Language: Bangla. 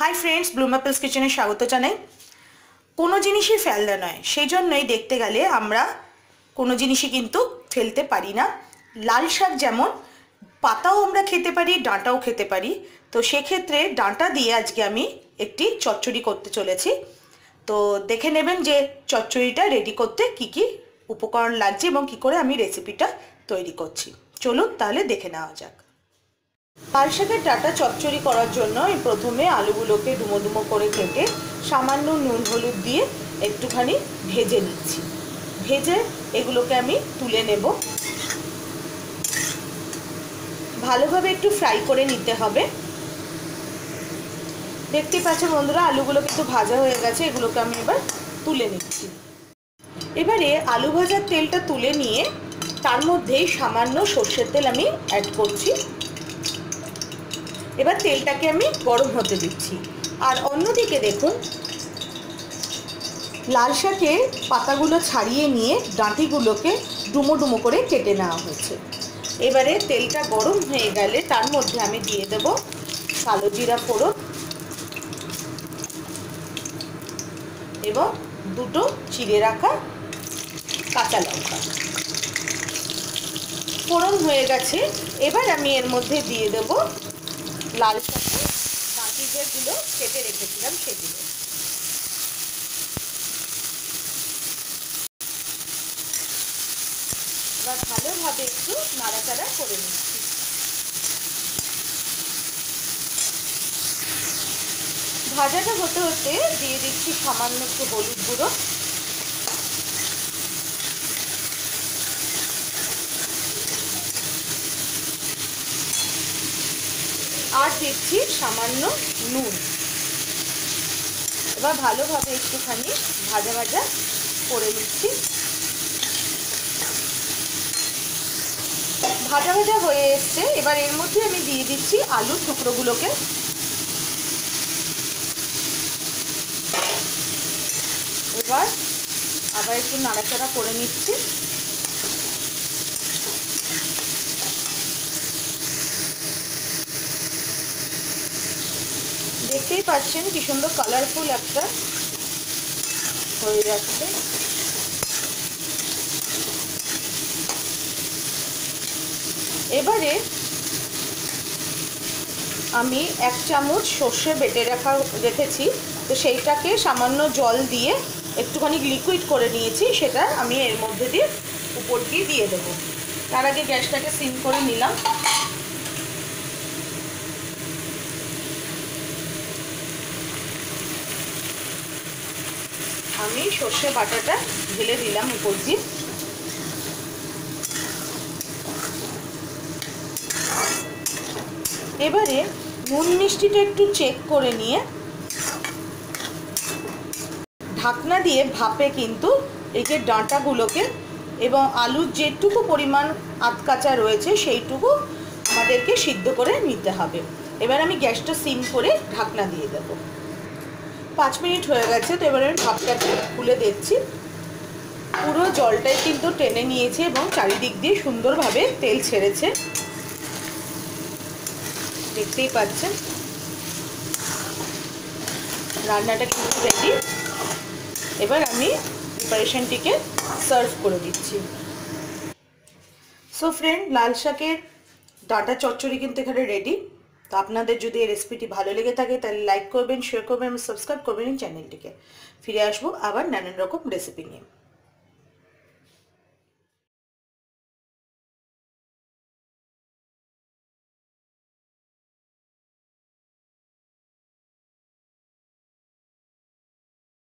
হাই ফ্রেন্ডস ব্লুম অ্যাপেলস কিচেনে স্বাগত জানাই। কোনো জিনিসই ফেলদা নয় সেই জন্যই দেখতে গেলে আমরা কোনো জিনিসই কিন্তু ফেলতে পারি না। লাল শাক যেমন, পাতাও আমরা খেতে পারি, ডাঁটাও খেতে পারি। তো সেক্ষেত্রে ডাঁটা দিয়ে আজকে আমি একটি চচ্চড়ি করতে চলেছি। তো দেখে নেবেন যে চচ্চড়িটা রেডি করতে কি কি উপকরণ লাগছে এবং কি করে আমি রেসিপিটা তৈরি করছি। চলুন তাহলে দেখে নেওয়া যাক। লাল শাকের ডাটা চচ্চড়ি করার জন্য প্রথমে আলুগুলোকে ডুমো ডুমো করে কেটে সামান্য নুন হলুদ দিয়ে একটুখানি ভেজে নিচ্ছি। ভেজে এগুলোকে আমি তুলে নেব। ভালোভাবে একটু ফ্রাই করে নিতে হবে। দেখতে পাচ্ছেন বন্ধুরা, আলুগুলো কিন্তু ভাজা হয়ে গেছে, এগুলোকে আমি এবার তুলে নিচ্ছি। এবারে আলু ভাজার তেলটা তুলে নিয়ে তার মধ্যেই সামান্য সর্ষের তেল আমি অ্যাড করছি। এবার তেলটাকে আমি গরম হতে দিচ্ছি। আর অন্যদিকে দেখুন, লাল শাকে পাতাগুলো ছাড়িয়ে নিয়ে ডাঁটিগুলোকে ডুমো ডুমো করে কেটে নেওয়া হয়েছে। এবারে তেলটা গরম হয়ে গেলে তার মধ্যে আমি দিয়ে দেব কালো জিরা ফোড়ন এবং দুটো চিড়ে রাখা কাঁচা লঙ্কা। ফোড়ন হয়ে গেছে। এবার আমি এর মধ্যে দিয়ে দেব লাল শাকের বাকি যেগুলো কেটে রেখেছিলাম সেগুলো। এবার ভালোভাবে একটু নাড়াচাড়া করে নিচ্ছি। ভাজাটা হতে হতে দিয়ে দিচ্ছি সামান্য একটু হলুদ গুঁড়ো। আর দিচ্ছি সামান্য নুন। এবার ভালোভাবে একটুখানি ভাজা ভাজা করে নিচ্ছি। ভাজা ভাজা হয়ে এসছে। এবার এর মধ্যে আমি দিয়ে দিচ্ছি আলুর টুকরোগুলোকে। এবার আবার একটু নাড়াচাড়া করে নিচ্ছি। দেখতেই পাচ্ছেন কি সুন্দর কালারফুল একটা হয়ে যাচ্ছে এবারে আমি এক চামচ সর্ষে বেটে রাখা রেখেছি। তো সেইটাকে সামান্য জল দিয়ে একটুখানি লিকুইড করে নিয়েছি, সেটা আমি এর মধ্যে দিয়ে উপর দিয়ে দিয়ে দেবো। তার আগে গ্যাসটাকে সিম করে নিলাম। আমি সর্ষে বাটাটা ঢেলে দিলাম উপর দিয়ে। এবারে নুন মিষ্টিটা একটু চেক করে নিয়ে ঢাকনা দিয়ে ভাপে কিন্তু এই যে ডাঁটাগুলোকে এবং আলুর যেটুকু পরিমাণ আধকাচা রয়েছে সেইটুকু আমাদেরকে সিদ্ধ করে নিতে হবে। এবার আমি গ্যাসটা সিম করে ঢাকনা দিয়ে দেবো। পাঁচ মিনিট হয়ে গেছে, তো এবারে আমি খুলে দেখছি। পুরো জলটাই কিন্তু টেনে নিয়েছে এবং চারিদিক দিয়ে সুন্দরভাবে তেল ছেড়েছে। দেখতেই পাচ্ছেন। রান্নাটা কিন্তু রেডি এবার আমি প্রিপারেশনটিকে সার্ভ করে দিচ্ছি। সো ফ্রেন্ড লাল শাকের ডাটা চচ্চড়ি কিন্তু এখানে রেডি তো আপনাদের যদি এই রেসিপিটি ভালো লেগে থাকে, তাহলে লাইক করবেন শেয়ার করবেন এবং সাবস্ক্রাইব করবেন এই চ্যানেলটিকে ফিরে আসব আবার নানান রকম রেসিপি নিয়ে।